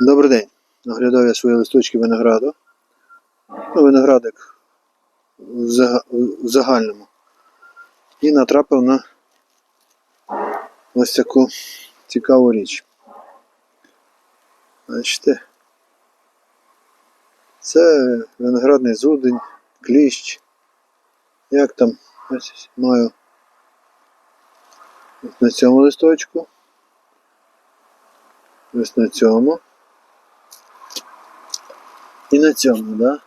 Добрий день. Оглядав я свої листочки винограду. Ну, виноградик в загальному. І натрапив на ось таку цікаву річ. Бачите? Це виноградний зудень, кліщ. Як там? Ось маю на цьому листочку. Ось на цьому. І на цьому, да?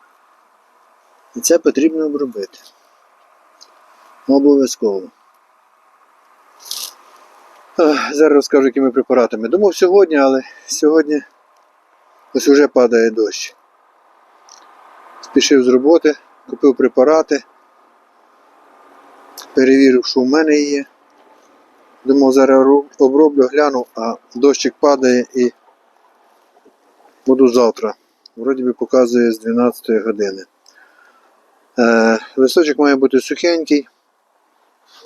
І це потрібно обробити. Обов'язково. Зараз розкажу, якими препаратами. Думав сьогодні, але сьогодні ось уже падає дощ. Спішив з роботи, купив препарати, перевірив, що в мене є. Думав, зараз оброблю, гляну, а дощик падає і буду завтра. Вроді би показує з 12 години. Е, листочок має бути сухенький.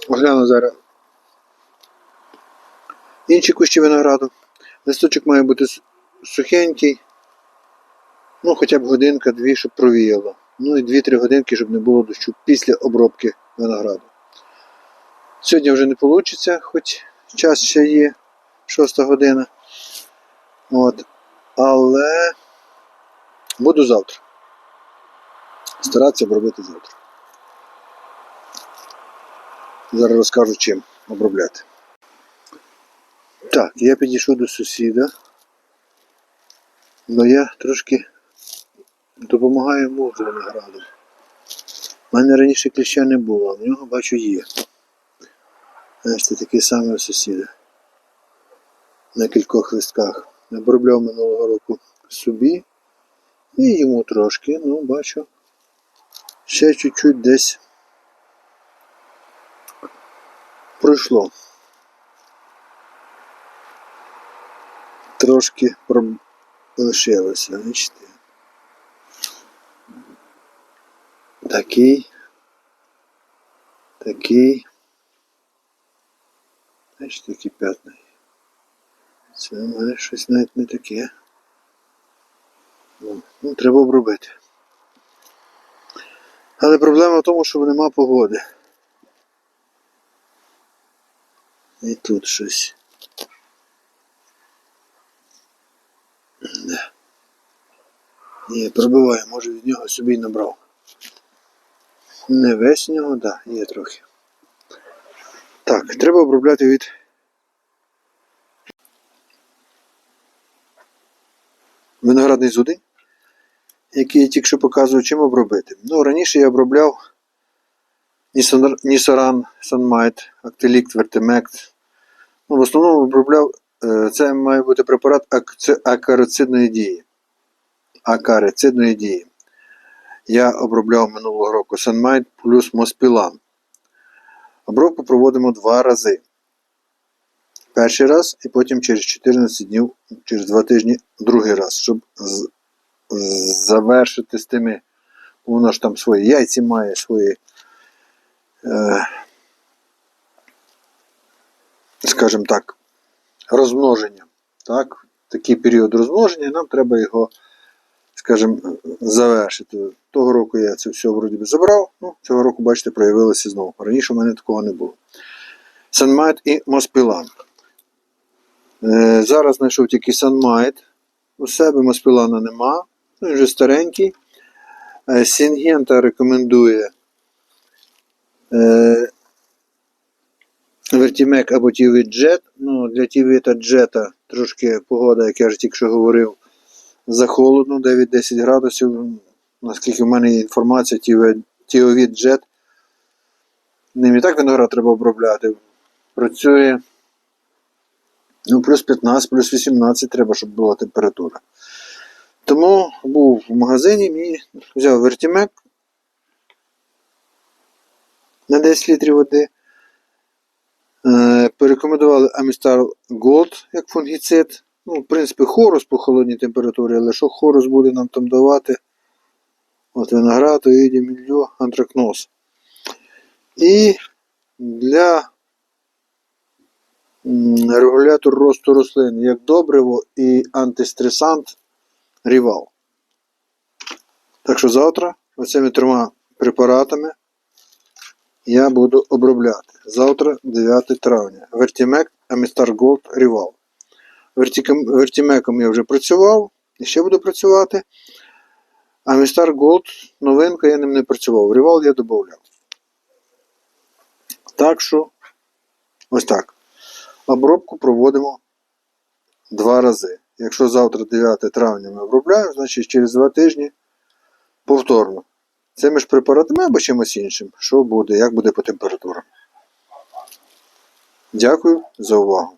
Огляну зараз інші кущі винограду. Листочок має бути сухенький. Ну, хоча б годинка-дві, щоб провіяло. Ну і 2-3 годинки, щоб не було дощу після обробки винограду. Сьогодні вже не вийде, хоч час ще є, 6 година. От. Але буду завтра. Старатися обробити завтра. Зараз розкажу, чим обробляти. Так, я підійшов до сусіда. бо я трошки допомагаю йому з виноградом. У мене раніше кліща не було, а в нього бачу є. Знаєте, такий самий сусіда. На кількох листках. Обробляв минулого року собі і йому трошки, ну бачу. Ще чуть-чуть десь пройшло. Трошки лишилося, бачите. Такий. Такий. Бачите, такі п'ятна. є. Це мене щось навіть не таке. Треба обробити. Але проблема в тому, що нема погоди. І тут щось. Да. Ні, пробиває, може від нього собі й набрав. Не весь нього, так, да, є трохи. Так, треба обробляти від. Виноградний зудень, який я тільки що показував, чим обробити. Ну, раніше я обробляв Нісоран, Санмайт, Актелікт, Вертемект. Ну, в основному обробляв, е, це має бути препарат акарицидної дії. Акарицидної дії. Я обробляв минулого року Санмайт плюс Моспілан. Обробку проводимо два рази. Перший раз і потім через 14 днів, через 2 тижні другий раз, щоб завершити з тими. Воно ж там свої яйці має, свої, е, скажімо так, розмноження. Так? Такий період розмноження, нам треба його, скажімо, завершити. Того року я це все вроді би забрав, ну, цього року, бачите, проявилося знову. Раніше в мене такого не було. Санмайт і Моспілан. Е, зараз знайшов тільки Санмайт. У себе Моспілана нема. Ну, вже старенький. Е, Сінгента рекомендує Вертімек або Тівіт Джет. Ну, для Тівіта Джета трошки погода, як я вже тільки що говорив, захолодно, 9-10 градусів. Наскільки в мене є інформація, Тіовіт Джет. Ним і так виноград треба обробляти. Працює ну, плюс 15, плюс 18 треба, щоб була температура. Тому був в магазині і взяв вертімек на 10 літрів води. Е, порекомендували Amistar Gold як фунгіцид. Ну, в принципі, хорус по холодній температурі, але що хорус буде нам там давати? От виноград, оїді, мільйо, антракноз. І для м, регулятор росту рослин як добриво і антистресант Рівал. Так що завтра оцими трьома препаратами я буду обробляти. Завтра 9 травня. Вертімек, Амістар Голд, Рівал. Вертімеком я вже працював і ще буду працювати. Амістар Голд, новинка, я ним не працював. Рівал я додавав. Так що, ось так. Обробку проводимо два рази. Якщо завтра 9 травня ми обробляємо, значить через два тижні повторно. Цими ж препаратами або чимось іншим. Що буде, як буде по температурам. Дякую за увагу.